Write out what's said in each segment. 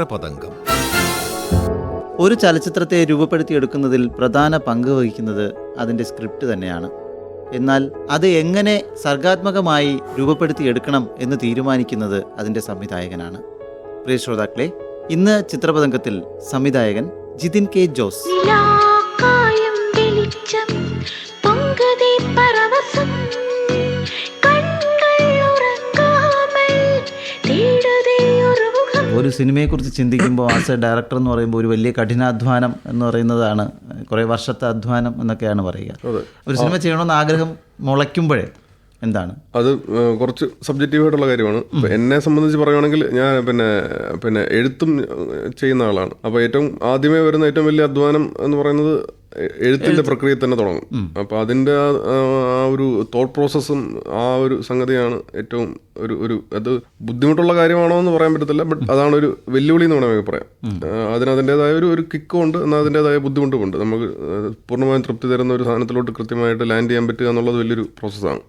ചിത്രപതംഗം ഒരു ചലച്ചിത്രത്തെ രൂപപ്പെടുത്തിയെടുക്കുന്നതിൽ പ്രധാന പങ്ക് വഹിക്കുന്നത് അതിന്റെ സ്ക്രിപ്റ്റ് തന്നെയാണ്. എന്നാൽ അത് എങ്ങനെ സർഗാത്മകമായി രൂപപ്പെടുത്തിയെടുക്കണം എന്ന് തീരുമാനിക്കുന്നത് അതിന്റെ സംവിധായകനാണ്. പ്രിയ ശ്രോതാക്കളെ ഇന്ന് ചിത്രപതംഗത്തിൽ സംവിധായകൻ ജിതിൻ കെ ജോസ്. വെളിച്ചം ഒരു സിനിമയെക്കുറിച്ച് ചിന്തിക്കുമ്പോൾ ആസ് എ ഡയറക്ടർ എന്ന് പറയുമ്പോൾ ഒരു വലിയ കഠിനാധ്വാനം എന്ന് പറയുന്നതാണ് കുറേ വർഷത്തെ അധ്വാനം എന്നൊക്കെയാണ് പറയുക. ഒരു സിനിമ ചെയ്യണമെന്ന് ആഗ്രഹം മുളയ്ക്കുമ്പോഴേ എന്താണ്? അത് കുറച്ച് സബ്ജക്റ്റീവായിട്ടുള്ള കാര്യമാണ്. എന്നെ സംബന്ധിച്ച് പറയുകയാണെങ്കിൽ ഞാൻ പിന്നെ പിന്നെ എഴുത്തും ചെയ്യുന്ന ആളാണ്. അപ്പോൾ ഏറ്റവും ആദ്യമേ വരുന്ന ഏറ്റവും വലിയ അധ്വാനം എന്ന് പറയുന്നത് എഴുത്തിന്റെ എഴുത്തിന്റെ പ്രക്രിയ തന്നെ തുടങ്ങും. അപ്പോൾ അതിന്റെ ആ ഒരു തോട്ട് പ്രോസസ്സും ആ ഒരു സംഗതിയാണ് ഏറ്റവും ഒരു ഒരു അത് ബുദ്ധിമുട്ടുള്ള കാര്യമാണോ എന്ന് പറയാൻ പറ്റത്തില്ല ബട്ട് അതാണ് ഒരു വെല്ലുവിളി എന്ന് വേണമെങ്കിൽ പറയാം. അതിനതിന്റെതായ അതിന് അതിന്റെതായ ഒരു ഒരു കിക്കും ഉണ്ട് എന്നാൽ അതിന്റെതായ ബുദ്ധിമുട്ടുമുണ്ട്. നമുക്ക് പൂർണമായും തൃപ്തി തരുന്ന ഒരു സാധനത്തിലോട്ട് കൃത്യമായിട്ട് ലാൻഡ് ചെയ്യാൻ പറ്റുക എന്നുള്ളത് വലിയൊരു പ്രോസസ്സാണ്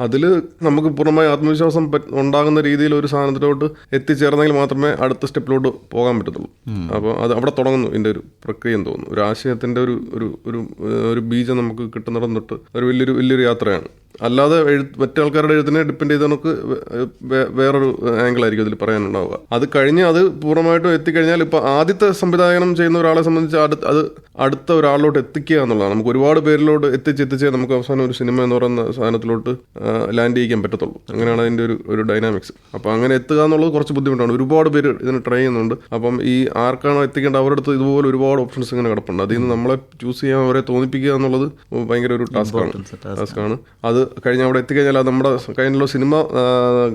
അതിൽ നമുക്ക് പൂർണമായി ആത്മവിശ്വാസം ഉണ്ടാകുന്ന രീതിയിൽ ഒരു സാധനത്തിലോട്ട് എത്തിച്ചേർന്നെങ്കിൽ മാത്രമേ അടുത്ത സ്റ്റെപ്പിലോട്ട് പോകാൻ പറ്റത്തുള്ളൂ. അപ്പോൾ അത് അവിടെ തുടങ്ങുന്നു ഇതിന്റെ ഒരു പ്രക്രിയ എന്ന് തോന്നുന്നു. ഒരു ആശയത്തിന്റെ ഒരു ഒരു ഒരു ഒരു ബീജം നമുക്ക് കിട്ടുന്നിടം തൊട്ട് ഒരു വലിയൊരു വലിയൊരു യാത്രയാണ്. അല്ലാതെ എഴുത്ത് മറ്റാൾക്കാരുടെ എഴുത്തിനെ ഡിപ്പെൻഡ് ചെയ്ത് നമുക്ക് വേറൊരു ആംഗിൾ ആയിരിക്കും അതിൽ പറയാനുണ്ടാവുക. അത് കഴിഞ്ഞ് അത് പൂർണമായിട്ടും എത്തിക്കഴിഞ്ഞാൽ ഇപ്പോൾ ആദ്യത്തെ സംവിധായകനം ചെയ്യുന്ന ഒരാളെ സംബന്ധിച്ച് അടുത്ത് അത് അടുത്ത ഒരാളിലോട്ട് എത്തിക്കുക എന്നുള്ളതാണ്. നമുക്ക് ഒരുപാട് പേരിലോട്ട് എത്തിച്ച് എത്തിച്ചേ നമുക്ക് അവസാനം ഒരു സിനിമ എന്ന് പറയുന്ന സാധനത്തിലോട്ട് ലാൻഡ് ചെയ്യിക്കാൻ പറ്റത്തുള്ളൂ. അങ്ങനെയാണ് അതിന്റെ ഒരു ഒരു ഡൈനാമിക്സ് അപ്പോൾ അങ്ങനെ എത്തുക എന്നുള്ളത് കുറച്ച് ബുദ്ധിമുട്ടാണ്. ഒരുപാട് പേര് ഇതിന് ട്രൈ ചെയ്യുന്നുണ്ട്. അപ്പം ഈ ആർക്കാണോ എത്തിക്കേണ്ട അവരുടെ അടുത്ത് ഇതുപോലെ ഒരുപാട് ഓപ്ഷൻസ് ഇങ്ങനെ കിടപ്പുണ്ട്. അതിൽ നിന്ന് നമ്മളെ ചൂസ് ചെയ്യാൻ അവരെ തോന്നിപ്പിക്കുക എന്നുള്ളത് ഭയങ്കര ഒരു ടാസ്ക്കാണ് ടാസ്ക്കാണ് അത് കഴിഞ്ഞ് അവിടെ എത്തിക്കഴിഞ്ഞാൽ അത് നമ്മുടെ കഴിഞ്ഞുള്ള സിനിമ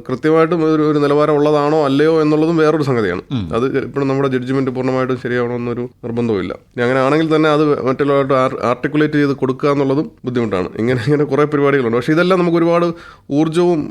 കൃത്യമായിട്ടും ഒരു ഒരു നിലവാരം ഉള്ളതാണോ അല്ലയോ എന്നുള്ളതും വേറൊരു സംഗതിയാണ്. അത് ഇപ്പോഴും നമ്മുടെ ജഡ്ജ്മെന്റ് പൂർണമായിട്ടും ശരിയാവണമെന്നൊരു നിർബന്ധമില്ല ഇനി അങ്ങനെ ആണെങ്കിൽ തന്നെ അത് മറ്റുള്ളവരായിട്ട് ആർട്ടിക്കുലേറ്റ് ചെയ്ത് കൊടുക്കുക എന്നുള്ളതും ബുദ്ധിമുട്ടാണ്. ഇങ്ങനെ ഇങ്ങനെ കുറേ പരിപാടികളുണ്ട്. പക്ഷേ ഇതെല്ലാം നമുക്ക് ഒരുപാട് ഊർജവും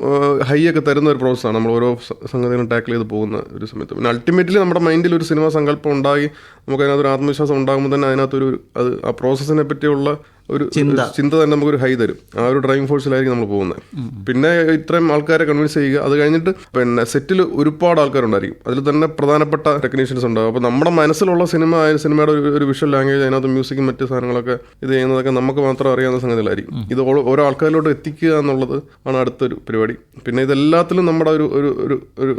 ഹൈ ഒക്കെ തരുന്ന ഒരു പ്രോസസ്സാണ്. നമ്മൾ ഓരോ സംഗതികളും ടാക്കിൾ ചെയ്ത് പോകുന്ന ഒരു സമയത്ത്. പിന്നെ അൾട്ടിമേറ്റ്ലി നമ്മുടെ മൈൻഡിൽ ഒരു സിനിമ സങ്കല്പം ഉണ്ടായി. നമുക്ക് അതിനകത്തൊരു ആത്മവിശ്വാസം ഉണ്ടാകുമ്പോൾ തന്നെ അതിനകത്തൊരു അത് ആ പ്രോസസ്സിനെ പറ്റിയുള്ള ഒരു ചിന്ത. തന്നെ നമുക്ക് തന്നെ നമുക്കൊരു ഹൈ തരും. ആ ഒരു ഡ്രൈവിംഗ് ഫോഴ്സിലായിരിക്കും നമ്മൾ പോകുന്നത്. പിന്നെ ഇത്രയും ആൾക്കാരെ കൺവിൻസ് ചെയ്യുക അത് കഴിഞ്ഞിട്ട് പിന്നെ സെറ്റിൽ ഒരുപാട് ആൾക്കാരുണ്ടായിരിക്കും. അതിൽ തന്നെ പ്രധാനപ്പെട്ട ടെക്നീഷ്യൻസ് ഉണ്ടാകും അപ്പോൾ നമ്മുടെ മനസ്സിലുള്ള സിനിമ സിനിമയുടെ ഒരു വിഷ്വൽ ലാംഗ്വേജ് അതിനകത്ത് മ്യൂസിക്കും മറ്റ് സാധനങ്ങളൊക്കെ ഇത് ചെയ്യുന്നതൊക്കെ നമുക്ക് മാത്രം അറിയാവുന്ന സംഗതികളായിരിക്കും. ഇത് ഓരോ ആൾക്കാരിലോട്ട് എത്തിക്കുക എന്നുള്ളത് ആണ് അടുത്തൊരു പരിപാടി. പിന്നെ ഇതെല്ലാത്തിലും നമ്മുടെ ഒരു ഒരു ഒരു ഒരു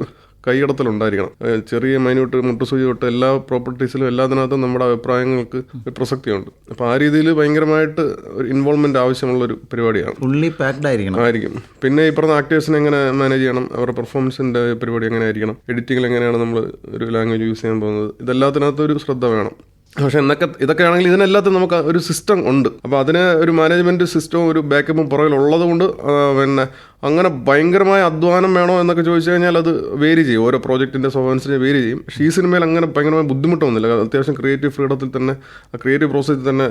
കൈകടത്തലുണ്ടായിരിക്കണം. ചെറിയ മൈന്യൂട്ട് മുട്ടുസൂചി തൊട്ട് എല്ലാ പ്രോപ്പർട്ടീസിലും എല്ലാത്തിനകത്തും നമ്മുടെ അഭിപ്രായങ്ങൾക്ക് പ്രസക്തിയുണ്ട്. അപ്പോൾ ആ രീതിയിൽ ഭയങ്കരമായിട്ട് ഒരു ഇൻവോൾവ്മെന്റ് ആവശ്യമുള്ള ഒരു പരിപാടിയാണ്. ഫുള്ളി പാക്ഡ് ആയിരിക്കണം. ആയിരിക്കും. പിന്നെ ഈ പറഞ്ഞ ആക്ടേഴ്സിനെ എങ്ങനെ മാനേജ് ചെയ്യണം? അവരുടെ പെർഫോമൻസിന്റെ പരിപാടി എങ്ങനെ ആയിരിക്കണം? എഡിറ്റിംഗിൽ എങ്ങനെയാണ് നമ്മൾ ഒരു ലാംഗ്വേജ് യൂസ് ചെയ്യാൻ പോകുന്നത്? ഇതെല്ലാത്തിനകത്ത് ഒരു ശ്രദ്ധ വേണം. പക്ഷെ എന്നൊക്കെ ഇതൊക്കെ ആണെങ്കിൽ ഇതിനെല്ലാത്തും നമുക്ക് ഒരു സിസ്റ്റം ഉണ്ട്. അപ്പോൾ അതിന് ഒരു മാനേജ്മെന്റ് സിസ്റ്റവും ഒരു ബാക്കപ്പും പുറകിലുള്ളത് കൊണ്ട് പിന്നെ അങ്ങനെ ഭയങ്കരമായ അധ്വാനം വേണോ എന്നൊക്കെ ചോദിച്ചു കഴിഞ്ഞാൽ അത് വേരി ചെയ്യും. ഓരോ പ്രോജക്റ്റിന്റെ സ്വഭാവനുസരിച്ച് വേരി ചെയ്യും. ഷീ ഈ സിനിമയിൽ അങ്ങനെ ഭയങ്കരമായ ബുദ്ധിമുട്ടൊന്നുമില്ല അത്യാവശ്യം ക്രിയേറ്റീവ് ഫ്രീഡത്തിൽ തന്നെ ആ ക്രിയേറ്റീവ് പ്രോസസ്സിൽ തന്നെ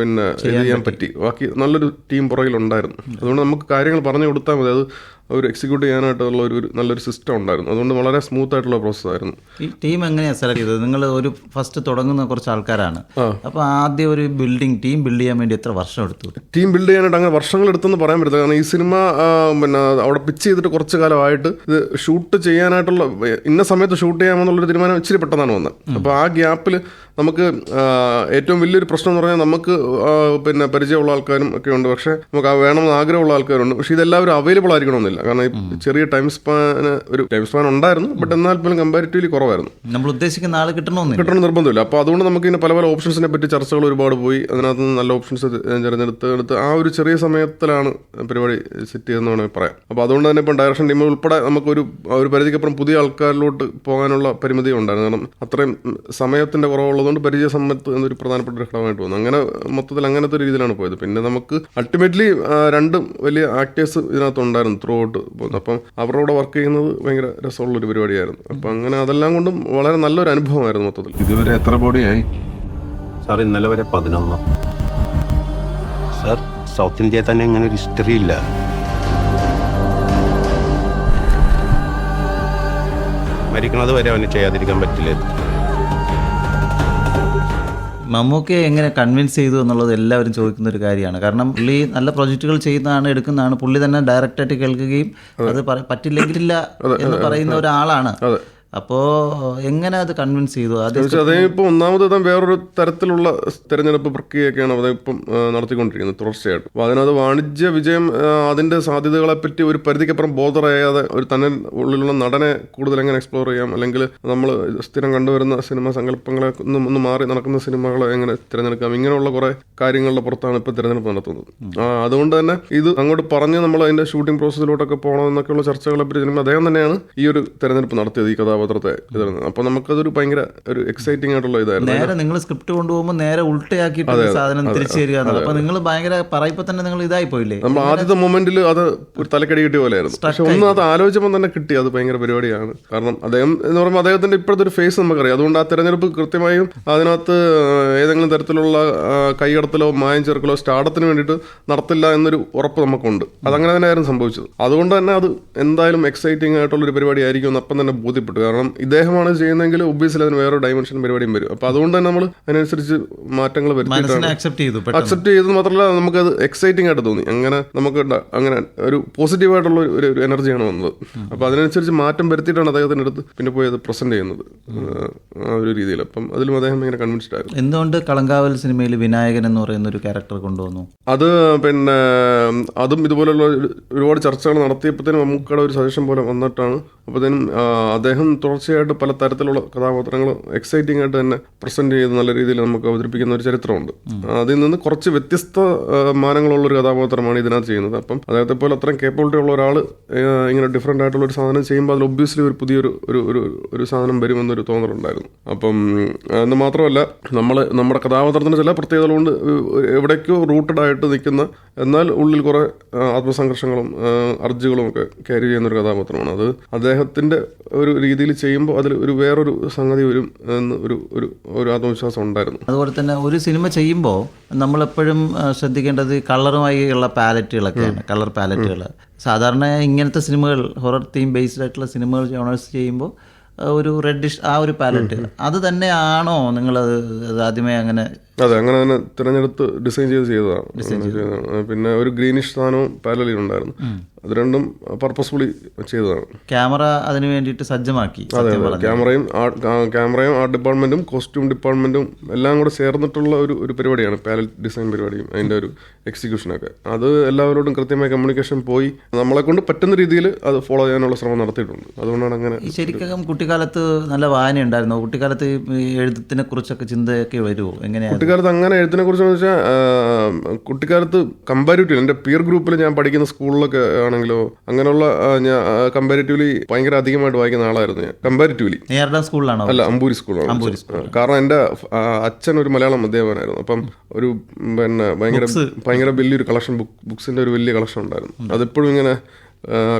പിന്നെ ഇത് ചെയ്യാൻ പറ്റി. ബാക്കി നല്ലൊരു ടീം പുറകിലുണ്ടായിരുന്നു അതുകൊണ്ട് നമുക്ക് കാര്യങ്ങൾ പറഞ്ഞു കൊടുത്താൽ മതി. അത് ഒരു എക്സിക്യൂട്ട് ചെയ്യാനായിട്ടുള്ള ഒരു നല്ലൊരു സിസ്റ്റം ഉണ്ടായിരുന്നു. അതുകൊണ്ട് വളരെ സ്മൂത്ത് ആയിട്ടുള്ള പ്രോസസ് ആയിരുന്നു. ഈ ടീം എങ്ങനെയാണ് സെലക്ട് ചെയ്തത്? നിങ്ങൾ ഒരു ഫസ്റ്റ് തുടങ്ങുന്ന കുറച്ച് ആൾക്കാരാണ്. അപ്പോൾ ആദ്യം ഒരു ബിൽഡിംഗ് ടീം ബിൽഡ് ചെയ്യാൻ വേണ്ടി എത്ര വർഷം എടുത്തു? ടീം ബിൽഡ് ചെയ്യാനായിട്ട് അങ്ങനെ വർഷങ്ങൾ എടുത്തെന്ന് പറയാൻ പറ്റില്ല. കാരണം ഈ സിനിമ പിന്നെ അവിടെ പിച്ച് ചെയ്തിട്ട് കുറച്ച് കാലമായിട്ട് ഇത് ഷൂട്ട് ചെയ്യാനായിട്ടുള്ള ഇന്ന സമയത്ത് ഷൂട്ട് ചെയ്യാമെന്നുള്ളൊരു തീരുമാനം ഇച്ചിരി പെട്ടെന്നാണ് വന്നത്. അപ്പോൾ ആ ഗ്യാപ്പിൽ നമുക്ക് ഏറ്റവും വലിയൊരു പ്രശ്നം എന്ന് പറഞ്ഞാൽ നമുക്ക് പിന്നെ പരിചയമുള്ള ആൾക്കാരും ഒക്കെ ഉണ്ട്. പക്ഷേ നമുക്ക് വേണമെന്ന് ആഗ്രഹമുള്ള ആൾക്കാരുണ്ട്. പക്ഷേ ഇതെല്ലാവരും അവൈലബിൾ ആയിരിക്കണമെന്നില്ല. കാരണം ചെറിയ ടൈം സ്പാന് ഒരു ടൈം സ്പാൻ ഉണ്ടായിരുന്നു. ബട്ട് എന്നാൽ പോലും കമ്പാരിറ്റീവ്ലി കുറവായിരുന്നു. നമ്മൾ ഉദ്ദേശിക്കുന്ന ആൾ കിട്ടണമെന്ന് കിട്ടണം നിർബന്ധമില്ല. അപ്പോൾ അതുകൊണ്ട് നമുക്ക് ഇങ്ങനെ പല പല ഓപ്ഷൻസിനെ പറ്റി ചർച്ചകൾ ഒരുപാട് പോയി. അതിനകത്ത് നിന്ന് നല്ല ഓപ്ഷൻസ് തിരഞ്ഞെടുത്ത് എടുത്ത് ആ ഒരു ചെറിയ സമയത്തിലാണ് പരിപാടി സെറ്റ് ചെയ്തെന്ന് വേണമെങ്കിൽ പറയാം. അപ്പോൾ അതുകൊണ്ട് തന്നെ ഇപ്പം ഡയറക്ഷൻ ടീം ഉൾപ്പെടെ നമുക്കൊരു ഒരു പരിധിക്കപ്പുറം പുതിയ ആൾക്കാരിലോട്ട് പോകാനുള്ള പരിമിതി ഉണ്ടായിരുന്നു. കാരണം അത്രയും സമയത്തിന്റെ കുറവുള്ളതുകൊണ്ട് പരിചയ സമ്പത്ത് എന്നൊരു പ്രധാനപ്പെട്ട ഒരു ഘടകമായിട്ട് വന്നു അങ്ങനെ മൊത്തത്തിൽ അങ്ങനത്തെ ഒരു രീതിയിലാണ് പോയത്. പിന്നെ നമുക്ക് അൾട്ടിമേറ്റ്ലി രണ്ടും വലിയ ആക്ടേഴ്സ് ഇതിനകത്ത് ഉണ്ടായിരുന്നു ത്രൂ ഔട്ട് പോകുന്നത് അപ്പം അവരുടെ വർക്ക് ചെയ്യുന്നത് ഭയങ്കര രസമുള്ളൊരു പരിപാടിയായിരുന്നു. അപ്പം അങ്ങനെ അതെല്ലാം കൊണ്ടും വളരെ നല്ലൊരു അനുഭവമായിരുന്നു മൊത്തത്തിൽ. ഇതുവരെ എത്ര ബോഡിയായി? സാർ ഇന്നലെ വരെ പതിനൊന്ന്. സാർ സൗത്ത് ഇന്ത്യയിൽ തന്നെ ഇങ്ങനെ ഒരു ഹിസ്റ്ററി ഇല്ല. മരിക്കണത് വരെ അവന് ചെയ്യാതിരിക്കാൻ പറ്റില്ല മമ്മൂക്കയെ എങ്ങനെ കൺവിൻസ് ചെയ്തു എന്നുള്ളത് എല്ലാവരും ചോദിക്കുന്ന ഒരു കാര്യമാണ്. കാരണം പുള്ളി നല്ല പ്രൊജക്റ്റുകൾ ചെയ്യുന്നതാണ് എടുക്കുന്നതാണ്. പുള്ളി തന്നെ ഡയറക്റ്റായിട്ട് കേൾക്കുകയും അത് പറ- പറ്റില്ലെങ്കിലില്ല എന്ന് പറയുന്ന ഒരാളാണ്. അപ്പോൾ എങ്ങനെ അത് കൺവിൻസ് ചെയ്തു? അത് അദ്ദേഹം ഒന്നാമത് അദ്ദേഹം വേറൊരു തരത്തിലുള്ള തെരഞ്ഞെടുപ്പ് പ്രക്രിയയൊക്കെയാണ് അതിപ്പം ഇപ്പം നടത്തിക്കൊണ്ടിരിക്കുന്നത് തുടർച്ചയായിട്ട്. അപ്പോൾ അതിനകത്ത് വാണിജ്യ വിജയം അതിന്റെ അതിന്റെ സാധ്യതകളെ പറ്റി ഒരു പരിധിക്കപ്പുറം ബോധറയാതെ ഒരു തന്നെ ഉള്ളിലുള്ള നടനെ കൂടുതൽ എങ്ങനെ എക്സ്പ്ലോർ ചെയ്യാം? അല്ലെങ്കിൽ നമ്മൾ സ്ഥിരം കണ്ടുവരുന്ന സിനിമ സങ്കല്പങ്ങളെ ഒന്ന് മാറി നടക്കുന്ന സിനിമകളെ എങ്ങനെ തിരഞ്ഞെടുക്കാം? ഇങ്ങനെയുള്ള കുറെ കാര്യങ്ങളുടെ പുറത്താണ് ഇപ്പം തിരഞ്ഞെടുപ്പ് നടത്തുന്നത്. അതുകൊണ്ട് തന്നെ ഇത് അങ്ങോട്ട് പറഞ്ഞ് നമ്മൾ അതിന്റെ ഷൂട്ടിംഗ് പ്രോസസ്സിലോട്ടൊക്കെ പോകണമെന്നൊക്കെയുള്ള ചർച്ചകളെ പറ്റി അദ്ദേഹം തന്നെയാണ് ഈ ഒരു തെരഞ്ഞെടുപ്പ് നടത്തിയത് ഈ കഥാപാത്രത്തെ ഇതായിരുന്നു അപ്പോൾ നമുക്കതൊരു ഭയങ്കര ഒരു എക്സൈറ്റിംഗ് ആയിട്ടുള്ള ഇതായിരുന്നു. നേരെ നിങ്ങൾ സ്ക്രിപ്റ്റ് കൊണ്ടുപോകുമ്പോൾ നേരെ ഉൾട്ടയാക്കിയിട്ട് സാധനം തിരിച്ചു തരിക അപ്പൊ നിങ്ങൾ ഭയങ്കര പറയപ്പോ തന്നെ നിങ്ങൾ ഇതായി പോയില്ലേ? നമ്മൾ ആദ്യത്തെ മൊമെന്റിൽ അത് ഒരു തലക്കടി കിട്ടിയ പോലെയായിരുന്നു. പക്ഷെ ഒന്ന് അത് ആലോചിച്ചപ്പോൾ തന്നെ കിട്ടി. അത് ഭയങ്കര പരിപാടിയാണ്. കാരണം അദ്ദേഹം എന്ന് പറയുമ്പോൾ അദ്ദേഹത്തിന്റെ ഇപ്പോഴത്തെ ഒരു ഫേസ് നമുക്കറിയാം. അതുകൊണ്ട് ആ തെരഞ്ഞെടുപ്പ് കൃത്യമായും അതിനകത്ത് ഏതെങ്കിലും തരത്തിലുള്ള കൈകടത്തലോ മായം ചേർക്കലോ സ്റ്റാർട്ടത്തിന് വേണ്ടിയിട്ട് നടത്തില്ല എന്നൊരു ഉറപ്പ് നമുക്കുണ്ട്. അതങ്ങനെ തന്നെയായിരുന്നു സംഭവിച്ചത്. അതുകൊണ്ട് തന്നെ അത് എന്തായാലും എക്സൈറ്റിംഗ് ആയിട്ടുള്ള ഒരു പരിപാടി ആയിരിക്കും എന്ന് അപ്പം തന്നെ ബോധ്യപ്പെട്ടു. കാരണം ഇദ്ദേഹമാണ് ചെയ്യുന്നതെങ്കിൽ ഒബ്വിയസ്ലി അതിന് വേറെ ഡയമെൻഷൻ പരിപാടിയും വരും. അപ്പൊ അതുകൊണ്ട് തന്നെ നമ്മൾ അതിനനുസരിച്ച് മാറ്റങ്ങൾ അക്സെപ്റ്റ് ചെയ്തു അക്സെപ്റ്റ് ചെയ്തത് മാത്രമല്ല നമുക്ക് അത് എക്സൈറ്റിംഗ് ആയിട്ട് തോന്നി. അങ്ങനെ നമുക്ക് അങ്ങനെ ഒരു പോസിറ്റീവ് ആയിട്ടുള്ള ഒരു എനർജിയാണ് വന്നത്. അപ്പൊ അതിനനുസരിച്ച് മാറ്റം വരുത്തിയിട്ടാണ് അദ്ദേഹത്തിന്റെ അടുത്ത് പിന്നെ പോയി അത് പ്രസന്റ് ചെയ്യുന്നത്. ആ ഒരു രീതിയിൽ. അപ്പം അതിലും അദ്ദേഹം ഇങ്ങനെ കൺവിൻസ്ഡ് ആയിരുന്നു. എന്തുകൊണ്ട് കളങ്കാവൽ സിനിമയിൽ വിനായകൻ എന്ന് പറയുന്ന ഒരു ക്യാരക്ടർ കൊണ്ടുവന്നു? അത് പിന്നെ അതും ഇതുപോലുള്ള ഒരുപാട് ചർച്ചകൾ നടത്തിയപ്പോഴത്തേനും നമുക്കടെ ഒരു സജഷൻ പോലെ വന്നിട്ടാണ്. അപ്പോഴത്തേനും അദ്ദേഹം തുടർച്ചയായിട്ട് പല തരത്തിലുള്ള കഥാപാത്രങ്ങൾ എക്സൈറ്റിംഗ് ആയിട്ട് തന്നെ പ്രസന്റ് ചെയ്ത് നല്ല രീതിയിൽ നമുക്ക് അവതരിപ്പിക്കുന്ന ഒരു ചരിത്രമുണ്ട്. അതിൽ നിന്ന് കുറച്ച് വ്യത്യസ്ത മാനങ്ങളുള്ള ഒരു കഥാപാത്രമാണ് ഇതിനകത്ത് ചെയ്യുന്നത്. അപ്പം അദ്ദേഹത്തെ പോലെ അത്രയും കേപ്പബിലിറ്റി ഉള്ള ഒരാൾ ഇങ്ങനെ ഡിഫറെന്റ് ആയിട്ടുള്ള ഒരു സാധനം ചെയ്യുമ്പോൾ അതിൽ ഒബ്വിയസ്ലി ഒരു പുതിയൊരു ഒരു ഒരു ഒരു സാധനം വരുമെന്നൊരു തോന്നലുണ്ടായിരുന്നു. അപ്പം എന്ന് മാത്രമല്ല നമ്മൾ നമ്മുടെ കഥാപാത്രത്തിന് ചില പ്രത്യേകതകളുണ്ട് എവിടേക്കോ റൂട്ടഡ് ആയിട്ട് നിൽക്കുന്ന എന്നാൽ ഉള്ളിൽ കുറെ ആത്മസംഘർഷങ്ങളും അർജികളും ഒക്കെ ക്യാരി ചെയ്യുന്ന ഒരു കഥാപാത്രമാണ്. അത് അദ്ദേഹത്തിന്റെ ഒരു രീതിയിൽ ചെയ്യുമ്പോൾ അതിൽ ഒരു വേറൊരു സംഗതി വരും എന്ന് ഒരു ഒരു ഒരു ആത്മവിശ്വാസം ഉണ്ടായിരുന്നു. അതുപോലെ തന്നെ ഒരു സിനിമ ചെയ്യുമ്പോൾ നമ്മളെപ്പോഴും ശ്രദ്ധിക്കേണ്ടത് കളറുമായി ഉള്ള പാലറ്റുകളൊക്കെയാണ് കളർ പാലറ്റുകൾ സാധാരണ ഇങ്ങനത്തെ സിനിമകൾ ഹൊറർ തീം ബേസ്ഡ് ആയിട്ടുള്ള സിനിമകൾ ജോണേഴ്സ് ചെയ്യുമ്പോൾ ഒരു റെഡിഷ് ആ ഒരു പാലറ്റ്. അത് തന്നെയാണോ നിങ്ങൾ അത് ആദ്യമേ അങ്ങനെ അതെ അങ്ങനെ തന്നെ തിരഞ്ഞെടുത്ത് ഡിസൈൻ ചെയ്ത് ചെയ്തതാണ്. പിന്നെ ഒരു ഗ്രീനിഷ് സാധനവും പാരലിൽ ഉണ്ടായിരുന്നു അത് രണ്ടും പർപ്പസ്ഫുള്ളി ചെയ്തതാണ്. ക്യാമറ അതിന് വേണ്ടിയിട്ട് സജ്ജമാക്കി അതെ. ക്യാമറയും ക്യാമറയും ആർട്ട് ഡിപ്പാർട്ട്മെന്റും കോസ്റ്റ്യൂം ഡിപ്പാർട്ട്മെന്റും എല്ലാം കൂടെ ചേർന്നിട്ടുള്ള ഒരു ഒരു പരിപാടിയാണ് പാലറ്റ് ഡിസൈൻ പരിപാടിയും അതിന്റെ ഒരു എക്സിക്യൂഷനൊക്കെ അത് എല്ലാവരോടും കൃത്യമായ കമ്മ്യൂണിക്കേഷൻ പോയി. നമ്മളെ കൊണ്ട് പറ്റുന്ന രീതിയിൽ അത് ഫോളോ ചെയ്യാനുള്ള ശ്രമം നടത്തിയിട്ടുണ്ട്. അതുകൊണ്ടാണ് അങ്ങനെ ശരിക്കും കുട്ടിക്കാലത്ത് നല്ല വായന ഉണ്ടായിരുന്നു കുട്ടിക്കാലത്ത് എഴുത്തിനെ കുറിച്ചൊക്കെ ചിന്തയൊക്കെ വരുമോ എങ്ങനെയാണ് കുട്ടിക്കാലത്ത് അങ്ങനെ എഴുത്തിനെ കുറിച്ച് വെച്ചാൽ കുട്ടിക്കാലത്ത് കമ്പാരിറ്റീവ് എന്റെ പിയർ ഗ്രൂപ്പിൽ ഞാൻ പഠിക്കുന്ന സ്കൂളിലൊക്കെ ആണെങ്കിലോ അങ്ങനെയുള്ള ഞാൻ കമ്പാരിറ്റീവ്ലി ഭയങ്കര അധികമായിട്ട് വായിക്കുന്ന ആളായിരുന്നു ഞാൻ. കമ്പാരിറ്റീവ്ലി സ്കൂളിലാണോ അല്ല അമ്പൂരി സ്കൂളാണ് കാരണം എന്റെ അച്ഛൻ ഒരു മലയാളം അധ്യാപകനായിരുന്നു. അപ്പം ഒരു പിന്നെ ഭയങ്കര ഭയങ്കര വലിയൊരു കളക്ഷൻ ബുക്ക് ബുക്സിന്റെ ഒരു വലിയ കളക്ഷൻ ഉണ്ടായിരുന്നു. അതിപ്പോഴും ഇങ്ങനെ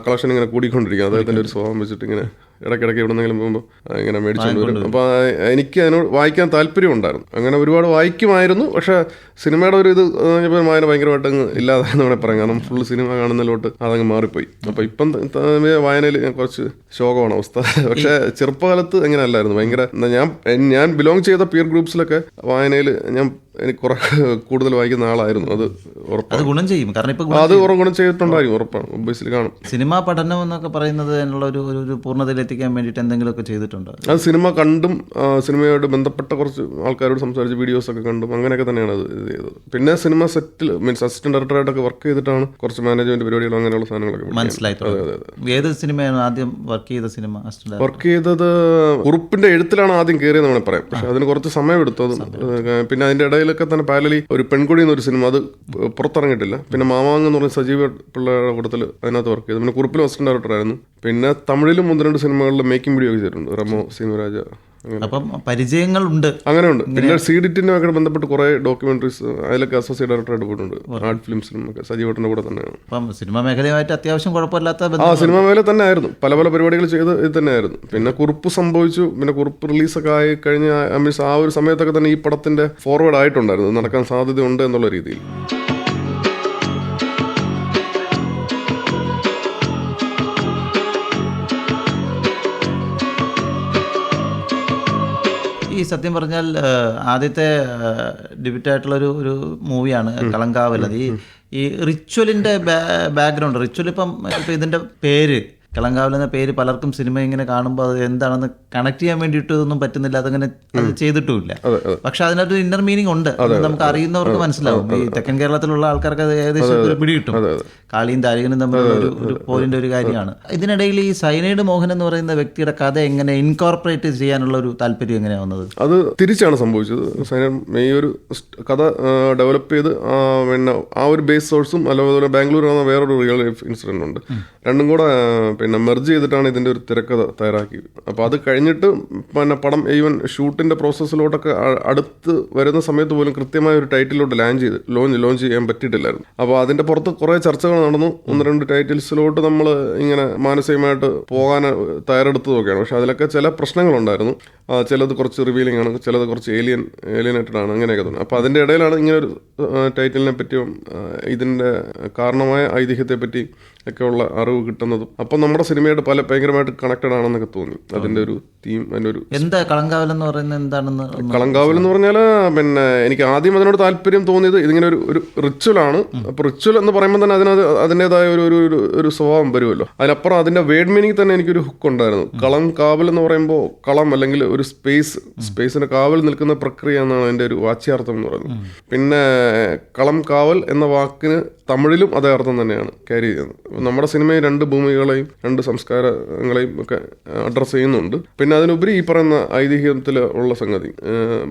കളക്ഷൻ ഇങ്ങനെ കൂടിക്കൊണ്ടിരിക്കുക അദ്ദേഹത്തിന്റെ ഒരു സ്വഭാവം വെച്ചിട്ട് ഇങ്ങനെ ഇടയ്ക്കിടയ്ക്ക് എവിടെന്നെങ്കിലും പോകുമ്പോൾ ഇങ്ങനെ മേടിച്ചുകൊണ്ട് വരും. അപ്പോൾ എനിക്ക് അതിനോട് വായിക്കാൻ താല്പര്യം ഉണ്ടായിരുന്നു അങ്ങനെ ഒരുപാട് വായിക്കുമായിരുന്നു പക്ഷേ സിനിമയുടെ ഒരു ഇത് കഴിഞ്ഞപ്പോൾ വായന ഭയങ്കരമായിട്ട് അങ്ങ് ഇല്ലാതായെന്ന് വേണേൽ പറയാം. കാരണം ഫുൾ സിനിമ കാണുന്നതിലോട്ട് അതങ്ങ് മാറിപ്പോയി. അപ്പോൾ ഇപ്പം വായനയിൽ ഞാൻ കുറച്ച് ശോകമാണ് അവസ്ഥ. പക്ഷേ ചെറുപ്പകാലത്ത് അങ്ങനെ അല്ലായിരുന്നു ഭയങ്കര ഞാൻ ഞാൻ ബിലോങ് ചെയ്ത പിയർ ഗ്രൂപ്പ്സിലൊക്കെ വായനയിൽ ഞാൻ എനിക്ക് കുറെ കൂടുതൽ വായിക്കുന്ന ആളായിരുന്നു. അത് ഉറപ്പാണ് ഗുണം ചെയ്യും. കാരണം ഇപ്പൊ അത് ഗുണം ചെയ്തിട്ടുണ്ടായിരിക്കും ഉറപ്പാണ് ഒബ്വിയസ്ലി കാണും. സിനിമാ പഠനം എന്നൊക്കെ പറയുന്നത് എന്നുള്ള ഒരു- ഒരു പൂർണതയിൽ എത്തിക്കാൻ വേണ്ടിയിട്ട് എന്തെങ്കിലുമൊക്കെ ചെയ്തിട്ടുണ്ടോ? അത് സിനിമ കണ്ടും സിനിമയോട് ബന്ധപ്പെട്ട കുറച്ച് ആൾക്കാരോട് സംസാരിച്ച് വീഡിയോസ് ഒക്കെ കണ്ടും അങ്ങനെയൊക്കെ തന്നെയാണ് അത് ഇത് ചെയ്തത്. പിന്നെ സിനിമ സെറ്റിൽ മീൻസ് അസിസ്റ്റന്റ് ഡയറക്ടറായിട്ടൊക്കെ വർക്ക് ചെയ്തിട്ടാണ് കുറച്ച് മാനേജ്മെന്റ് പരിപാടികളും അങ്ങനെയുള്ള സാധനങ്ങളൊക്കെ. മനസ്സിലായി. ഏത് സിനിമയാണ് ആദ്യം വർക്ക് ചെയ്ത സിനിമ വർക്ക് ചെയ്തത് കുറുപ്പിന്റെ എഴുത്തിലാണ് ആദ്യം കയറിയത് നമ്മൾ പറയാം. പക്ഷെ അതിന് കുറച്ച് സമയം എടുത്തു. പിന്നെ അതിന്റെ ഇടയിലൊക്കെ തന്നെ പാലലി ഒരു പെൺകുടി എന്നൊരു സിനിമ അത് പുറത്തിറങ്ങിയിട്ടില്ല. പിന്നെ മാമാങ് എന്ന് പറഞ്ഞ സജീവ പിള്ളേരുടെ കൂട്ടത്തിൽ അതിനകത്ത് വർക്ക് ചെയ്തു. പിന്നെ കുറുപ്പിലും അസിസ്റ്റന്റ് ഡയറക്ടറായിരുന്നു പിന്നെ തമിഴിലും ഒന്ന് രണ്ട് സിനിമകളിൽ മേക്കിംഗ് വീഡിയോ ഒക്കെ ചെയ്തിട്ടുണ്ട്. റമോ സിനിമരാജ അങ്ങനെ. അപ്പം പരിചയങ്ങൾ ഉണ്ട്. അങ്ങനെയുണ്ട് പിന്നെ സീഡിറ്റിന്റെ ഒക്കെ ബന്ധപ്പെട്ട് കുറെ ഡോക്യുമെന്ററീസ് അതിലൊക്കെ അസോസിയേറ്റ് ഡയറക്ടറായിട്ട് പോയിട്ടുണ്ട് ആർട്ട് ഫിലിംസിലും ഒക്കെ സജീവട്ടന്റെ കൂടെ തന്നെയാണ് അപ്പം സിനിമ മേഖലയുമായിട്ട് അത്യാവശ്യം കുഴപ്പമില്ലാത്ത ആ സിനിമ മേഖല തന്നെ ആയിരുന്നു പല പല പരിപാടികൾ ചെയ്ത് ഇത് തന്നെയായിരുന്നു. പിന്നെ കുറിപ്പ് സംഭവിച്ചു. പിന്നെ കുറിപ്പ് റിലീസൊക്കെ ആയി കഴിഞ്ഞ മീൻസ് ആ ഒരു സമയത്തൊക്കെ തന്നെ ഈ പടത്തിന്റെ ഫോർവേഡ് ആയിട്ടുണ്ടായിരുന്നു. നടക്കാൻ സാധ്യതയുണ്ട് എന്നുള്ള രീതിയിൽ. സത്യം പറഞ്ഞാൽ ആദ്യത്തെ ഡിബിറ്റ് ആയിട്ടുള്ള ഒരു ഒരു മൂവിയാണ് കളങ്കാവലത് ഈ ഈ റിച്വലിന്റെ ബാക്ക്ഗ്രൗണ്ട് റിച്വൽ ഇപ്പം ഇപ്പം ഇതിന്റെ പേര് കളങ്കാവൽ എന്ന പേര് പലർക്കും സിനിമ ഇങ്ങനെ കാണുമ്പോൾ അത് എന്താണെന്ന് കണക്ട് ചെയ്യാൻ വേണ്ടിയിട്ട് ഒന്നും പറ്റുന്നില്ല. അതങ്ങനെ അത് ചെയ്തിട്ടുമില്ല. പക്ഷെ അതിനകത്ത് ഇന്നർ മീനിങ് ഉണ്ട്. നമുക്ക് അറിയുന്നവർക്ക് മനസ്സിലാവും. ഈ തെക്കൻ കേരളത്തിലുള്ള ആൾക്കാർക്ക് അത് ഏകദേശം ഒരു പിടി കിട്ടും. കാളിയും താരികനും തമ്മിലുള്ള ഒരു ഒരു പോയിന്റ് ഒരു കാര്യമാണ്. ഇതിനിടയിൽ ഈ സൈനൈഡ് മോഹൻ എന്ന് പറയുന്ന വ്യക്തിയുടെ കഥ എങ്ങനെ ഇൻകോർപ്പറേറ്റ് ചെയ്യാനുള്ള ഒരു താല്പര്യം എങ്ങനെയാണ് വന്നത് അത് തിരിച്ചാണ് സംഭവിച്ചത്. സൈനൈഡ് ഈ ഒരു കഥ ഡെവലപ്പ് ചെയ്ത് ആ, പിന്നെ ആ ഒരു ബേസ് സോഴ്സും അല്ലെങ്കിൽ ബാംഗ്ലൂർ എന്ന വേറൊരു റിയൽ ലൈഫ് ഇൻസിഡന്റ് ഉണ്ട്. രണ്ടും കൂടെ പിന്നെ മെർജ് ചെയ്തിട്ടാണ് ഇതിന്റെ ഒരു തിരക്കഥ തയ്യാറാക്കി അപ്പോൾ അത് കഴിഞ്ഞിട്ട് പിന്നെ പടം ഈവൻ ഷൂട്ടിന്റെ പ്രോസസ്സിലോട്ടൊക്കെ അടുത്ത് വരുന്ന സമയത്ത് പോലും കൃത്യമായ ഒരു ടൈറ്റിലോട്ട് ലാൻഡ് ചെയ്ത് ലോഞ്ച് ലോഞ്ച് ചെയ്യാൻ പറ്റിയിട്ടില്ലായിരുന്നു. അപ്പോൾ അതിന്റെ പുറത്ത് കുറേ ചർച്ചകൾ നടന്നു. ഒന്ന് രണ്ട് ടൈറ്റിൽസിലോട്ട് നമ്മൾ ഇങ്ങനെ മാനസികമായിട്ട് പോകാൻ തയ്യാറെടുത്തതൊക്കെയാണ്. പക്ഷേ അതിലൊക്കെ ചില പ്രശ്നങ്ങളുണ്ടായിരുന്നു. ചിലത് കുറച്ച് റിവീലിംഗ് ആണ് ചിലത് കുറച്ച് ഏലിയൻ ഏലിയനേറ്റഡ് ആണ് അങ്ങനെയൊക്കെ തോന്നുന്നു അപ്പോൾ അതിന്റെ ഇടയിലാണ് ഇങ്ങനെ ഒരു ടൈറ്റിലിനെ പറ്റിയും ഇതിന്റെ കാരണമായ ഐതിഹ്യത്തെ പറ്റി ഒക്കെ ഉള്ള അറിവ് കിട്ടുന്നതും. അപ്പം നമ്മുടെ സിനിമയായിട്ട് പല ഭയങ്കരമായിട്ട് കണക്റ്റഡ് ആണെന്നൊക്കെ തോന്നി. അതിന്റെ ഒരു തീം അതിന്റെ ഒരു എന്താ കളങ്കാവൽ എന്ന് പറയുന്നത് എന്താണെന്ന് കളങ്കാവൽ എന്ന് പറഞ്ഞാൽ പിന്നെ എനിക്ക് ആദ്യം അതിനോട് താല്പര്യം തോന്നിയത് ഇതിങ്ങനെ ഒരു ഒരു ആണ്. അപ്പോൾ റിച്വൽ എന്ന് പറയുമ്പോൾ തന്നെ അതിനത് അതിന്റെതായ ഒരു ഒരു ഒരു സ്വഭാവം വരുമല്ലോ. അതിനപ്പുറം അതിന്റെ വേഡ് മീനിങ് തന്നെ എനിക്കൊരു ഹുക്ക് ഉണ്ടായിരുന്നു. കളം കാവൽ എന്ന് പറയുമ്പോൾ കളം അല്ലെങ്കിൽ ഒരു സ്പേസ് സ്പേസിന് കാവൽ നിൽക്കുന്ന പ്രക്രിയ എന്നാണ് അതിന്റെ ഒരു വാച്യാർത്ഥം എന്ന് പറയുന്നത്. പിന്നെ കളം കാവൽ എന്ന വാക്കിന് തമിഴിലും അതേ അർത്ഥം തന്നെയാണ്. ക്യാരി ചെയ്യുന്നത്. നമ്മുടെ സിനിമയിൽ രണ്ട് ഭൂമികളെയും രണ്ട് സംസ്കാരങ്ങളെയും ഒക്കെ അഡ്രസ്സ് ചെയ്യുന്നുണ്ട്. പിന്നെ അതിനുപരി ഈ പറയുന്ന ഐതിഹ്യത്തിൽ ഉള്ള സംഗതി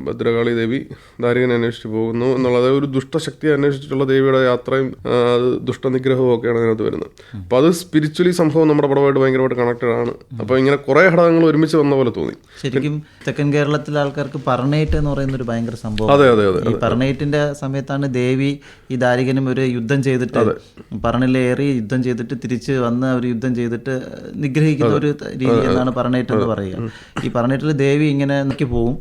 ഭദ്രകാളി ദേവി ദാരികനെ അന്വേഷിച്ച് പോകുന്നു എന്നുള്ളത് ഒരു ദുഷ്ടശക്തിയെ അന്വേഷിച്ചിട്ടുള്ള ദേവിയുടെ യാത്രയും അത് ദുഷ്ടനിഗ്രഹവും ഒക്കെയാണ് അതിനകത്ത് വരുന്നത്. അപ്പോൾ അത് സ്പിരിച്വലി സംഭവം നമ്മുടെ പടമായിട്ട് ഭയങ്കരമായിട്ട് കണക്റ്റഡ് ആണ്. അപ്പോൾ ഇങ്ങനെ കുറേ ഘടകങ്ങൾ ഒരുമിച്ച് വന്ന പോലെ തോന്നി. ശരിക്കും തെക്കൻ കേരളത്തിലെ ആൾക്കാർക്ക് പറഞ്ഞേറ്റ് എന്ന് പറയുന്ന ഒരു ഭയങ്കര സംഭവം. അതെ അതെ അതെ പറഞ്ഞേറ്റിന്റെ സമയത്താണ് ദേവി ഈ ദാരികനും ഒരു യുദ്ധം ചെയ്തിട്ട് പറഞ്ഞിലേറി യുദ്ധം ചെയ്തിട്ട് തിരിച്ച് വന്ന് അവർ യുദ്ധം ചെയ്തിട്ട് നിഗ്രഹിക്കുന്ന ഒരു രീതി എന്നാണ് പറഞ്ഞേറ്റെന്ന് പറയുക. ഈ പറഞ്ഞേറ്റിൽ ദേവി ഇങ്ങനെ നോക്കി പോവും.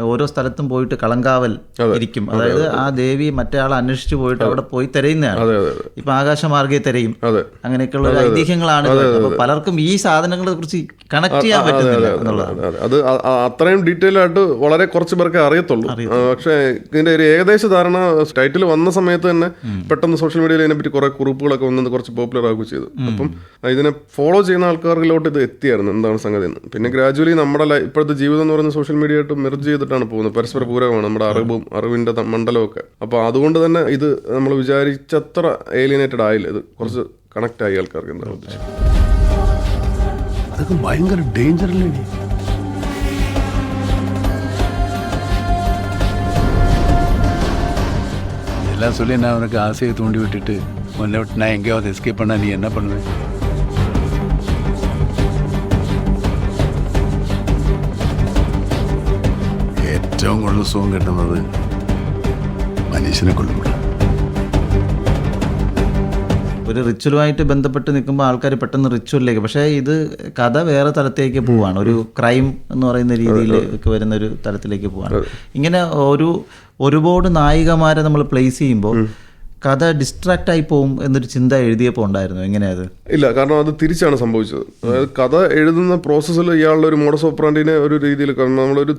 ഓരോ സ്ഥലത്തും പോയിട്ട് കളങ്കാവൽ ഇരിക്കും. അതായത് ആ ദേവി മറ്റേ ആളെ അന്വേഷിച്ചു പോയിട്ട് അവിടെ പോയി തിരയുന്നതാണ്. ഇപ്പൊ ആകാശമാർഗെ തിരയും. അങ്ങനെയൊക്കെയുള്ള ഒരു ഐതിഹ്യങ്ങളാണ് പലർക്കും ഈ സാധനങ്ങളെ കുറിച്ച് കണക്ട് ചെയ്യാൻ പറ്റുന്നില്ല എന്നുള്ളതാണ്. അത്. അത്രയും ഡീറ്റെയിൽ ആയിട്ട് വളരെ കുറച്ച് പേർക്ക് അറിയത്തുള്ളൂ. പക്ഷെ ഇതിന്റെ ഒരു ഏകദേശ ധാരണ ടൈറ്റിൽ വന്ന സമയത്ത് തന്നെ പെട്ടെന്ന് സോഷ്യൽ മീഡിയയിൽ ഇതിനെപ്പറ്റി കുറെ കുറിപ്പുകളൊക്കെ വന്നത് കുറച്ച് പോപ്പുലർ ആകുകയും ചെയ്തു. അപ്പം ഇതിനെ ഫോളോ ചെയ്യുന്ന ആൾക്കാരിലോട്ട് ഇത് എത്തിയായിരുന്നു. എന്താണ് സംഗതി എന്ന്. പിന്നെ ഗ്രാജുവലി നമ്മുടെ ഇപ്പോഴത്തെ ജീവിതം എന്ന് പറയുന്ന സോഷ്യൽ മീഡിയ ആയിട്ട് മെർജ് ചെയ്തിട്ടാണ് പോകുന്നത് പരസ്പര പൂരകമാണ് നമ്മുടെ അറിവും അറിവിന്റെ ത- മണ്ഡലവും ഒക്കെ അപ്പോൾ അതുകൊണ്ട് തന്നെ ഇത് നമ്മൾ വിചാരിച്ചത്ര ഏലിയനേറ്റഡ് ആയില്ല ഇത് കുറച്ച് കണക്ട് ആയി ആൾക്കാർക്ക് എന്താണ് ഉദ്ദേശം അതൊക്കെ ഭയങ്കര ഡേഞ്ചർ അല്ലേ எல்லாம் சொல்லி நான் உனக்கு ஆசையை தூண்டி விட்டுட்டு உன்னை விட்டு நான் எங்கேயாவது எஸ்கேப் பண்ணா நீ என்ன பண்ணுவேன் ഏറ്റവും കൂടുതൽ സുഖം കിട്ടുന്നത് മനുഷ്യനെ കൊള്ളുമ്പോൾ ഒരു റിച്വലുമായിട്ട് ബന്ധപ്പെട്ട് നിൽക്കുമ്പോൾ ആൾക്കാർ പെട്ടെന്ന് റിച്വലിലേക്ക് പക്ഷേ ഇത് കഥ വേറെ തലത്തേക്ക് പോവാണ്. ഒരു ക്രൈം എന്ന് പറയുന്ന രീതിയിൽ ഒക്കെ വരുന്ന ഒരു തലത്തിലേക്ക് പോവാണ്. ഇങ്ങനെ ഒരു ഒരുപാട് നായികമാരെ നമ്മൾ പ്ലേസ് ചെയ്യുമ്പോൾ കഥ ഡിസ്ട്രാക്റ്റ് ആയി പോകും എന്നൊരു ചിന്ത എഴുതിയപ്പോൾ ഉണ്ടായിരുന്നു. എങ്ങനെയത് ഇല്ല കാരണം അത് തിരിച്ചാണ് സംഭവിച്ചത്. അതായത് കഥ എഴുതുന്ന പ്രോസസ്സിൽ ഇയാളുടെ ഒരു മോഡസ് ഓപ്പറാൻഡിനെ ഒരു രീതിയിൽ കാരണം നമ്മളൊരു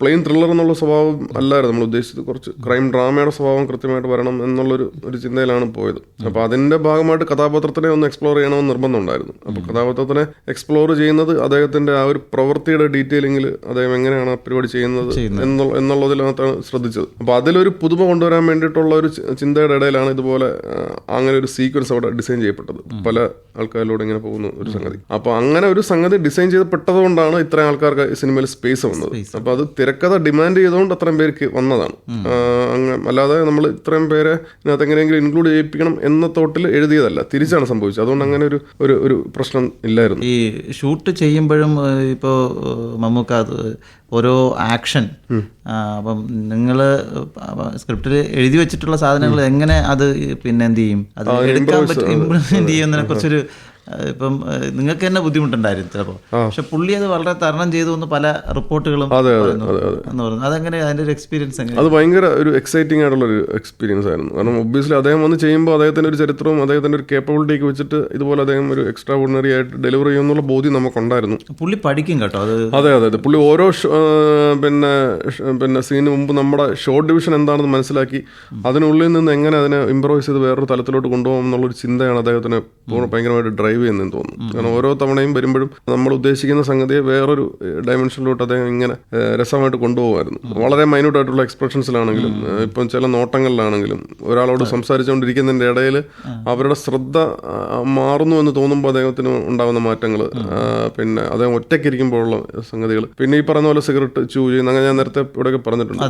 പ്ലെയിൻ ത്രില്ലർ എന്നുള്ള സ്വഭാവം അല്ലായിരുന്നു നമ്മൾ ഉദ്ദേശിച്ചത്. കുറച്ച് ക്രൈം ഡ്രാമയുടെ സ്വഭാവം കൃത്യമായിട്ട് വരണം എന്നുള്ളൊരു ഒരു ചിന്തയിലാണ് പോയത്. അപ്പോൾ അതിന്റെ ഭാഗമായിട്ട് കഥാപാത്രത്തിനെ ഒന്ന് എക്സ്പ്ലോർ ചെയ്യണമെന്ന് നിർബന്ധം ഉണ്ടായിരുന്നു. അപ്പോൾ കഥാപാത്രത്തിനെ എക്സ്പ്ലോർ ചെയ്യുന്നത് അദ്ദേഹത്തിന്റെ ആ ഒരു പ്രവൃത്തിയുടെ ഡീറ്റെയിലിംഗിൽ അദ്ദേഹം എങ്ങനെയാണ് ആ പരിപാടി ചെയ്യുന്നത് എന്നുള്ള എന്നുള്ളതിനകത്താണ് ശ്രദ്ധിച്ചത്. അപ്പോൾ അതിലൊരു പുതുമ കൊണ്ടുവരാൻ വേണ്ടിയിട്ടുള്ള ഒരു ചിന്തയുടെ ഇടയിലാണ് ഇതുപോലെ അങ്ങനെ ഒരു സീക്വൻസ് അവിടെ ഡിസൈൻ ചെയ്യപ്പെട്ടത്. പല ആൾക്കാരിലൂടെ ഇങ്ങനെ പോകുന്ന ഒരു സംഗതി. അപ്പോൾ അങ്ങനെ ഒരു സംഗതി ഡിസൈൻ ചെയ്യപ്പെട്ടത് കൊണ്ടാണ് ഇത്രയും ആൾക്കാർക്ക് സിനിമയിൽ സ്പേസ് വന്നത്. അപ്പോൾ അത് തിരക്കഥ ഡിമാൻഡ് ചെയ്തുകൊണ്ട് അത്രയും പേർക്ക് വന്നതാണ്. അല്ലാതെ നമ്മൾ ഇത്രയും പേരെ ഇതിനകത്ത് എങ്ങനെയെങ്കിലും ഇൻക്ലൂഡ് ചെയ്യിപ്പിക്കണം എന്ന തോട്ടിൽ എഴുതിയതല്ല. തിരിച്ചാണ് സംഭവിച്ചത്. അതുകൊണ്ട് അങ്ങനെ ഒരു ഒരു ഒരു പ്രശ്നം ഇല്ലായിരുന്നു. ഈ ഷൂട്ട് ചെയ്യുമ്പോഴും ഇപ്പോൾ മമ്മൂക്ക അത് ഓരോ ആക്ഷൻ. അപ്പം നിങ്ങൾ സ്ക്രിപ്റ്റിൽ എഴുതി വെച്ചിട്ടുള്ള സാധനങ്ങൾ എങ്ങനെ അത് പിന്നെ എന്ത് ചെയ്യും? അത് എടുക്കാൻ പറ്റും ഇംപ്ലിമെന്റ് ചെയ്യുന്നതിനെ കുറിച്ചൊരു ഇപ്പം നിങ്ങൾക്ക് തന്നെ ബുദ്ധിമുട്ടുണ്ടായിരുന്നു ചിലപ്പോൾ പക്ഷെ പുള്ളി അത് വളരെ തരണം ചെയ്തു എന്ന് പല റിപ്പോർട്ടുകളും എന്ന് പറഞ്ഞു അതെങ്ങനെ അതിന്റെ ഒരു എക്സ്പീരിയൻസ് എങ്ങനെ? അത് ഭയങ്കര ഒരു എക്സൈറ്റിംഗ് ആയിട്ടുള്ള ഒരു എക്സ്പീരിയൻസ് ആയിരുന്നു. കാരണം ഒബ്വിയസ്ലി അദ്ദേഹം വന്ന് ചെയ്യുമ്പോൾ അദ്ദേഹത്തിന്റെ ഒരു ചരിത്രവും അദ്ദേഹത്തിന്റെ ഒരു കേപ്പബിലിറ്റിയൊക്കെ വെച്ചിട്ട് ഇതുപോലെ അദ്ദേഹം ഒരു എക്സ്ട്രാ ഓർഡിനറി ആയിട്ട് ഡെലിവറി ചെയ്യുന്നുള്ള ബോധ്യം നമുക്കുണ്ടായിരുന്നു. പുള്ളി പഠിക്കും കേട്ടോ അത് അതെ അതെ അതെ. പുള്ളി ഓരോ പിന്നെ പിന്നെ സീന് മുമ്പ് നമ്മുടെ ഷോർട്ട് ഡിവിഷൻ എന്താണെന്ന് മനസ്സിലാക്കി അതിനുള്ളിൽ നിന്ന് എങ്ങനെ അതിനെ ഇമ്പ്രൂവ് ചെയ്ത് വേറൊരു തലത്തിലോട്ട് കൊണ്ടുപോകാം എന്നുള്ളൊരു ചിന്തയാണ് അദ്ദേഹത്തിന് ഭയങ്കരമായിട്ട് ഡ്രൈവ് ഡ്രൈവ് ചെയ്യുന്നതെന്ന് തോന്നുന്നു. കാരണം ഓരോ തവണയും വരുമ്പോഴും നമ്മൾ ഉദ്ദേശിക്കുന്ന സംഗതിയെ വേറൊരു ഡയമെൻഷനിലോട്ട് അദ്ദേഹം ഇങ്ങനെ രസമായിട്ട് കൊണ്ടുപോകുമായിരുന്നു. വളരെ മൈന്യൂട്ട് ആയിട്ടുള്ള എക്സ്പ്രഷൻസിലാണെങ്കിലും ഇപ്പം ചില നോട്ടങ്ങളിലാണെങ്കിലും ഒരാളോട് സംസാരിച്ചുകൊണ്ടിരിക്കുന്നതിന്റെ ഇടയിൽ അവരുടെ ശ്രദ്ധ മാറുന്നു എന്ന് തോന്നുമ്പോൾ അദ്ദേഹത്തിന് ഉണ്ടാകുന്ന മാറ്റങ്ങൾ പിന്നെ അദ്ദേഹം ഒറ്റയ്ക്കിരിക്കുമ്പോഴുള്ള സംഗതികൾ പിന്നെ ഈ പറയുന്ന പോലെ സിഗരറ്റ് ചൂ ചെയ്യുന്ന അങ്ങനെ ഞാൻ നേരത്തെ ഇവിടെയൊക്കെ പറഞ്ഞിട്ടുണ്ട്.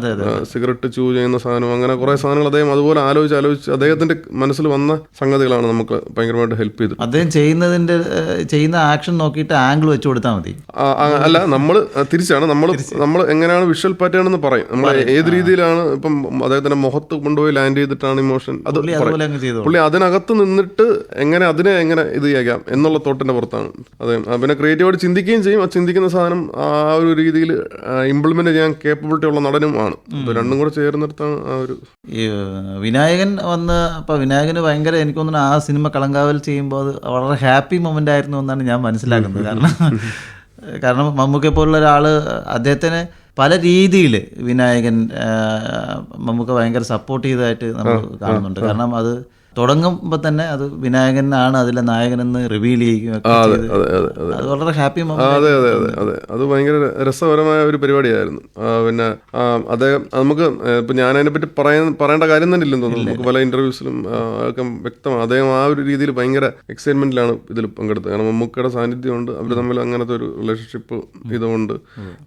സിഗരറ്റ് ചൂ ചെയ്യുന്ന സാധനം അങ്ങനെ കുറെ സാധനങ്ങൾ അദ്ദേഹം അതുപോലെ ആലോചിച്ച് ആലോചിച്ച് അദ്ദേഹത്തിന്റെ മനസ്സിൽ വന്ന സംഗതികളാണ് നമുക്ക് ഭയങ്കരമായിട്ട് ഹെൽപ്പ് ചെയ്തത് അദ്ദേഹം ചെയ്യുന്നതിന്റെ ചെയ്യുന്ന ആക്ഷൻ നോക്കിയിട്ട് ആംഗിൾ വെച്ച് കൊടുത്താൽ മതി. അല്ല നമ്മൾ തിരിച്ചാണ്. നമ്മൾ നമ്മൾ എങ്ങനെയാണ് വിഷ്വൽ പാറ്റേൺ എന്ന് പറയും. നമ്മൾ ഏത് രീതിയിലാണ് ഇപ്പം അദ്ദേഹത്തിന്റെ മുഖത്ത് കൊണ്ടുപോയി ലാൻഡ് ചെയ്തിട്ടാണ് ഇമോഷൻ? അത് പുള്ളി അതിനകത്ത് നിന്നിട്ട് എങ്ങനെ അതിനെ എങ്ങനെ ഇത് ചെയ്യാം എന്നുള്ള തോട്ടിന്റെ പുറത്താണ്. അതെ പിന്നെ ക്രിയേറ്റീവായിട്ട് ചിന്തിക്കുകയും ചെയ്യും. ആ ചിന്തിക്കുന്ന സാധനം ആ ഒരു രീതിയിൽ ഇംപ്ലിമെന്റ് ചെയ്യാൻ കേപ്പബിലിറ്റി ഉള്ള നടനും ആണ്. രണ്ടും കൂടെ ചേർന്നിടത്താണ് ആ ഒരു വിനായകൻ വന്ന് അപ്പൊ വിനായകന് ഭയങ്കര എനിക്ക് തോന്നുന്നു ആ സിനിമ കളങ്കാവൽ ചെയ്യുമ്പോൾ അത് വളരെ ഹാപ്പി മൊമെന്റ് ആയിരുന്നു എന്നാണ് ഞാൻ മനസ്സിലാക്കുന്നത്. കാരണം കാരണം മമ്മൂക്കെ പോലുള്ള ഒരാൾ അദ്ദേഹത്തിന് പല രീതിയിൽ വിനായകൻ മമ്മൂക്ക ഭയങ്കര സപ്പോർട്ട് ചെയ്തതായിട്ട് നമ്മൾ കാണുന്നുണ്ട്. കാരണം അത് തുടങ്ങുമ്പോൾ തന്നെ അത് വിനായകനാണ് അതിലെ നായകനെന്ന് റിവീൽ ചെയ്യുകയും അതെ വളരെ ഹാപ്പി അതെ അതെ അതെ അതെ. അത് ഭയങ്കര രസകരമായ ഒരു പരിപാടിയായിരുന്നു. പിന്നെ അദ്ദേഹം നമുക്ക് ഇപ്പൊ ഞാൻ അതിനെപ്പറ്റി പറയാൻ പറയേണ്ട കാര്യം തന്നെ ഇല്ലെന്ന് തോന്നുന്നു. നമുക്ക് പല ഇന്റർവ്യൂസിലും ഒക്കെ വ്യക്തമാണ്. അദ്ദേഹം ആ ഒരു രീതിയിൽ ഭയങ്കര എക്സൈറ്റ്മെന്റിലാണ് ഇതിൽ പങ്കെടുത്തത്. കാരണം മമ്മൂക്കയുടെ സാന്നിധ്യമുണ്ട്. അവർ തമ്മിൽ അങ്ങനത്തെ ഒരു റിലേഷൻഷിപ്പ് ഇതുകൊണ്ട്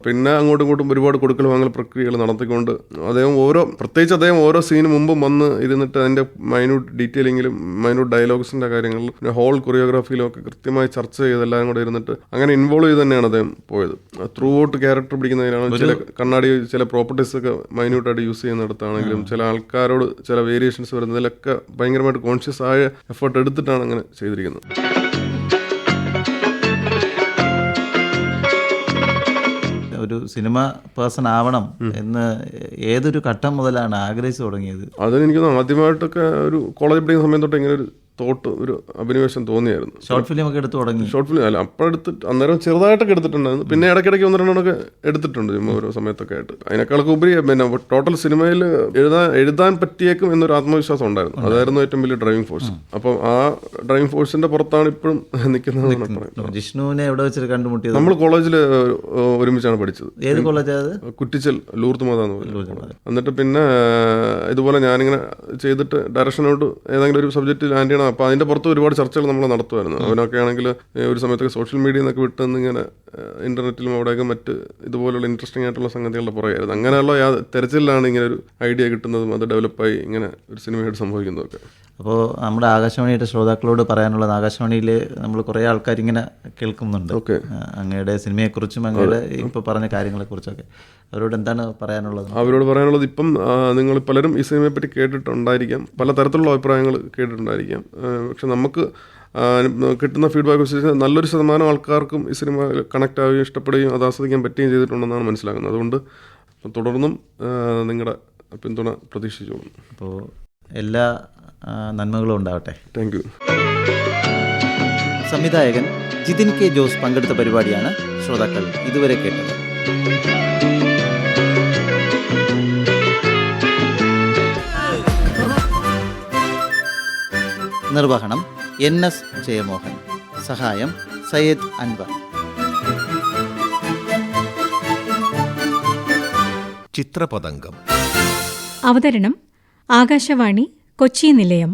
പിന്നെ അങ്ങോട്ടും ഇങ്ങോട്ടും ഒരുപാട് കൊടുക്കൽ വാങ്ങൽ പ്രക്രിയകൾ നടത്തിക്കൊണ്ട് അദ്ദേഹം ഓരോ പ്രത്യേകിച്ച് അദ്ദേഹം ഓരോ സീന് മുമ്പും വന്ന് ഇരുന്നിട്ട് അതിന്റെ മൈന്യൂട്ട് ഡീറ്റെയിലിങ്ങിലും മൈന്യൂട്ട് ഡയലോഗ്സിന്റെ കാര്യങ്ങളിലും പിന്നെ ഹോൾ കൊറിയോഗ്രാഫിയിലും ഒക്കെ കൃത്യമായി ചർച്ച ചെയ്ത് എല്ലാവരും കൂടെ ഇരുന്നിട്ട് അങ്ങനെ ഇൻവോൾവ് ചെയ്ത് തന്നെയാണ് അദ്ദേഹം പോയത്. ത്രൂ ഔട്ട് ക്യാരക്ടർ പിടിക്കുന്നതിനാണ് ചില കണ്ണാടി ചില പ്രോപ്പർട്ടീസ് ഒക്കെ മൈന്യൂട്ടായിട്ട് യൂസ് ചെയ്യുന്നിടത്താണെങ്കിലും ചില ആൾക്കാരോട് ചില വേരിയേഷൻസ് വരുന്നതിലൊക്കെ ഭയങ്കരമായിട്ട് കോൺഷ്യസ് ആയ എഫേർട്ട് എടുത്തിട്ടാണ് അങ്ങനെ ചെയ്തിരിക്കുന്നത്. ഒരു സിനിമ പേഴ്സൺ ആവണം എന്ന് ഏതൊരു ഘട്ടം മുതലാണ് ആഗ്രഹിച്ചു തുടങ്ങിയത്. അതിന് എനിക്ക് ആദ്യമായിട്ടൊക്കെ ഒരു കോളേജ് പഠിക്കുന്ന സമയം തൊട്ട് ഇങ്ങനെ ഒരു തോട്ട് ഒരു അഭിനിവേശം തോന്നിയായിരുന്നു. ഷോർട്ട് ഫിലിം ഒക്കെ എടുത്തു തുടങ്ങി. ഷോർട്ട് ഫിലിം അല്ല അപ്പോൾ എടുത്തിട്ട് അന്നേരം ചെറുതായിട്ടൊക്കെ എടുത്തിട്ടുണ്ടായിരുന്നു. പിന്നെ ഇടയ്ക്കിടയ്ക്ക് ഒന്ന് രണ്ടെണ്ണമൊക്കെ എടുത്തിട്ടുണ്ട് ചുമ്മാ ഓരോ സമയത്തൊക്കെ ആയിട്ട്. അതിനേക്കാളൊക്കെ ഉപരി പിന്നെ ടോട്ടൽ സിനിമയിൽ എഴുതാൻ എഴുതാൻ പറ്റിയേക്കും എന്നൊരു ആത്മവിശ്വാസം ഉണ്ടായിരുന്നു. അതായിരുന്നു ഏറ്റവും വലിയ ഡ്രൈവിംഗ് ഫോഴ്സ് അപ്പം ആ ഡ്രൈവിംഗ് ഫോഴ്സിന്റെ പുറത്താണ് ഇപ്പോഴും നിൽക്കുന്നതെന്നാണ് പറയുന്നത്. ജിഷ്ണുവിനെ എവിടെ വെച്ചിട്ട് കണ്ടുമുട്ടിയത്? നമ്മൾ കോളേജിൽ ഒരുമിച്ചാണ് പഠിച്ചത്. ഏത് കോളേജാണ് കുറ്റിച്ചൽ ലൂർത്ത് മാതാന്ന് പറഞ്ഞു എന്നിട്ട് പിന്നെ ഇതുപോലെ ഞാനിങ്ങനെ ചെയ്തിട്ട് ഡയറക്ഷനോട് ഏതെങ്കിലും ഒരു സബ്ജക്റ്റ് ലാൻഡ് അപ്പോൾ അതിന്റെ പുറത്ത് ഒരുപാട് ചർച്ചകൾ നമ്മൾ നടത്തുമായിരുന്നു അവനൊക്കെ ആണെങ്കിൽ ഒരു സമയത്തൊക്കെ സോഷ്യൽ മീഡിയ എന്നൊക്കെ വിട്ട് ഇങ്ങനെ ഇന്റർനെറ്റിലും അവിടെയൊക്കെ മറ്റ് ഇതുപോലുള്ള ഇൻട്രസ്റ്റിംഗ് ആയിട്ടുള്ള സംഗതികളുടെ പുറകെയായിരുന്നു. അങ്ങനെയുള്ള തെരച്ചിലാണ് ഇങ്ങനെ ഒരു ഐഡിയ കിട്ടുന്നതും അത് ഡെവലപ്പായി ഇങ്ങനെ ഒരു സിനിമയായിട്ട് സംഭവിക്കുന്നതൊക്കെ. അപ്പോൾ നമ്മുടെ ആകാശവാണിയുടെ ശ്രോതാക്കളോട് പറയാനുള്ളത് ആകാശവാണിയിൽ നമ്മൾ കുറേ ആൾക്കാർ ഇങ്ങനെ കേൾക്കുന്നുണ്ട് അങ്ങയുടെ സിനിമയെക്കുറിച്ചും അങ്ങയുടെ ഇപ്പോൾ പറഞ്ഞ കാര്യങ്ങളെക്കുറിച്ചൊക്കെ. അവരോട് എന്താണ് പറയാനുള്ളത്? അവരോട് പറയാനുള്ളത് ഇപ്പം നിങ്ങൾ പലരും ഈ സിനിമയെ പറ്റി കേട്ടിട്ടുണ്ടായിരിക്കാം. പല തരത്തിലുള്ള അഭിപ്രായങ്ങൾ കേട്ടിട്ടുണ്ടായിരിക്കാം. പക്ഷെ നമുക്ക് കിട്ടുന്ന ഫീഡ്ബാക്ക് വെച്ച് നല്ലൊരു ശതമാനം ആൾക്കാർക്കും ഈ സിനിമ കണക്ട് ആവുകയും ഇഷ്ടപ്പെടുകയും അത് ആസ്വദിക്കാൻ പറ്റുകയും ചെയ്തിട്ടുണ്ടെന്നാണ് മനസ്സിലാക്കുന്നത്. അതുകൊണ്ട് തുടർന്നും നിങ്ങളുടെ പിന്തുണ പ്രതീക്ഷിച്ചോളും അപ്പോൾ എല്ലാ നന്മകളും ഉണ്ടാവട്ടെ. താങ്ക് യു സംവിധായകൻ ജിതിൻ കെ ജോസ് പങ്കെടുത്ത പരിപാടിയാണ് ശ്രോതാക്കൾ ഇതുവരെ കേട്ടത്. നിർവഹണം എൻ എസ് ജയമോഹൻ. സഹായം സയ്യദ് അൻവർ. ചിത്രപതംഗം. അവതരണം ആകാശവാണി കൊച്ചി നിലയം